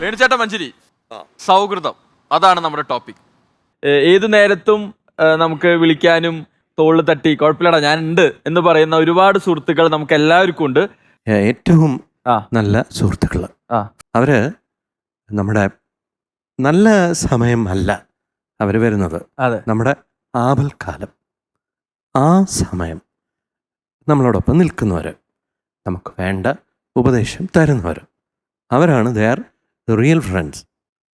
വേണുചേട്ട മഞ്ചരി. സൗഹൃദം. അതാണ് നമ്മുടെ ടോപ്പിക് ഏത് നേരത്തും നമുക്ക് വിളിക്കാനും തോൾ തട്ടി കുഴപ്പമില്ലടാ ഞാൻ ഉണ്ട് എന്ന് പറയുന്ന ഒരുപാട് സുഹൃത്തുക്കൾ നമുക്ക് എല്ലാവർക്കും ഉണ്ട്. ഏറ്റവും. നല്ല സുഹൃത്തുക്കൾ. അവർ നമ്മുടെ നല്ല സമയം അല്ല അവർ വരുന്നത്. അതെ. നമ്മുടെ ആപൽക്കാലം ആ സമയം നമ്മളോടൊപ്പം നിൽക്കുന്നവർ നമുക്ക് വേണ്ട ഉപദേശം തരുന്നവർ അവരാണ് ദർ റിയൽ ഫ്രണ്ട്സ്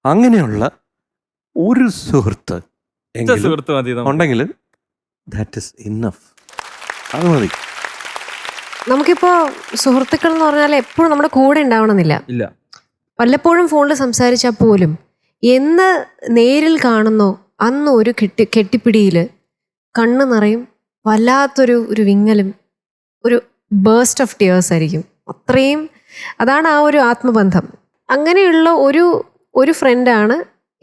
അങ്ങനെയുള്ള ഒരു സുഹൃത്ത് സുഹൃത്ത് മതി. ഉണ്ടെങ്കിൽ ദാറ്റ് ഇസ് ഇന്നഫ് അത് മതി. നമുക്കിപ്പോ സുഹൃത്തുക്കൾ എന്ന് പറഞ്ഞാൽ എപ്പോഴും നമ്മുടെ കൂടെ ഉണ്ടാവണമെന്നില്ല. ഇല്ല. വല്ലപ്പോഴും ഫോണിൽ സംസാരിച്ചാൽ പോലും എന്ന് നേരിൽ കാണുന്നോ അന്ന് ഒരു കെട്ടി കെട്ടിപ്പിടിയിൽ കണ്ണ് നിറയും വല്ലാത്തൊരു ഒരു വിങ്ങലും ഒരു ബേസ്റ്റ് ഓഫ് ടിയേഴ്സ് ആയിരിക്കും. അത്രയും അതാണ് ആ ഒരു ആത്മബന്ധം. അങ്ങനെയുള്ള ഒരു ഒരു ഫ്രണ്ടാണ്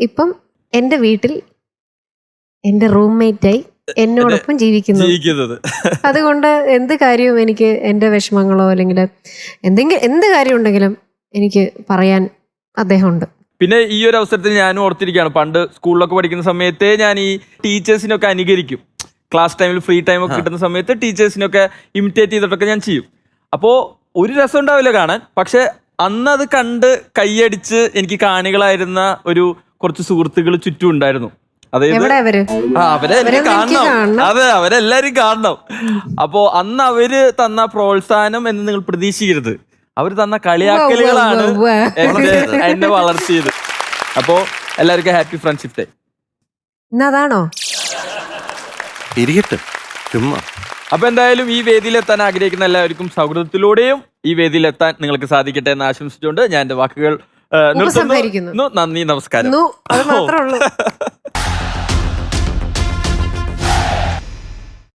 ഇപ്പം എന്റെ വീട്ടിൽ എന്റെ റൂംമേറ്റായി എന്നോടൊപ്പം ജീവിക്കുന്നത്. ജീവിക്കുന്നത്. അതുകൊണ്ട് എന്ത് കാര്യവും എനിക്ക് എന്റെ വിഷമങ്ങളോ അല്ലെങ്കിൽ എന്തെങ്കിലും എന്ത് കാര്യം ഉണ്ടെങ്കിലും എനിക്ക് പറയാൻ അദ്ദേഹമുണ്ട്. പിന്നെ ഈ ഒരു അവസരത്തിൽ ഞാനും ഓർത്തിരിക്കുകയാണ്. പണ്ട് സ്കൂളിലൊക്കെ പഠിക്കുന്ന സമയത്തെ ഞാൻ ഈ ടീച്ചേഴ്സിനൊക്കെ അനുകരിക്കും. ക്ലാസ് ടൈമിൽ ഫ്രീ ടൈം ഒക്കെ കിട്ടുന്ന സമയത്ത് ടീച്ചേഴ്സിനൊക്കെ ഇമിറ്റേറ്റ് ചെയ്തിട്ടൊക്കെ ഞാൻ ചെയ്യും. അപ്പോൾ ഒരു രസം ഉണ്ടാവില്ല കാണാൻ. പക്ഷെ അന്ന് അത് കണ്ട് കൈയടിച്ച് എനിക്ക് കാണികളായിരുന്ന ഒരു കുറച്ച് സുഹൃത്തുക്കൾ ചുറ്റും ഉണ്ടായിരുന്നു. അതായത് ആ അവരെ എനിക്ക് കാണണം. അതെ അവരെല്ലാരും കാണണം. അപ്പോ അന്ന് അവർ തന്ന പ്രോത്സാഹനം എന്ന് നിങ്ങൾ പ്രതീക്ഷിക്കരുത്. അവർ തന്ന കളിയാക്കലുകളാണ് എന്നെ വളർത്തിയത്. അപ്പോ എല്ലാവർക്കും ഹാപ്പി ഫ്രണ്ട്ഷിപ്പ് ഡേ. ഇന്നതാണോ? ഇരിക്കട്ടെ. ചുമ്മാ. അപ്പൊ എന്തായാലും ഈ വേദിയിലെത്താൻ ആഗ്രഹിക്കുന്ന എല്ലാവർക്കും സൗഹൃദത്തിലൂടെയും ഈ വേദിയിലെത്താൻ നിങ്ങൾക്ക് സാധിക്കട്ടെ എന്ന് ആശംസിച്ചുകൊണ്ട് ഞാൻ എന്റെ വാക്കുകൾ നിർത്തുന്നു നന്ദി നമസ്കാരം.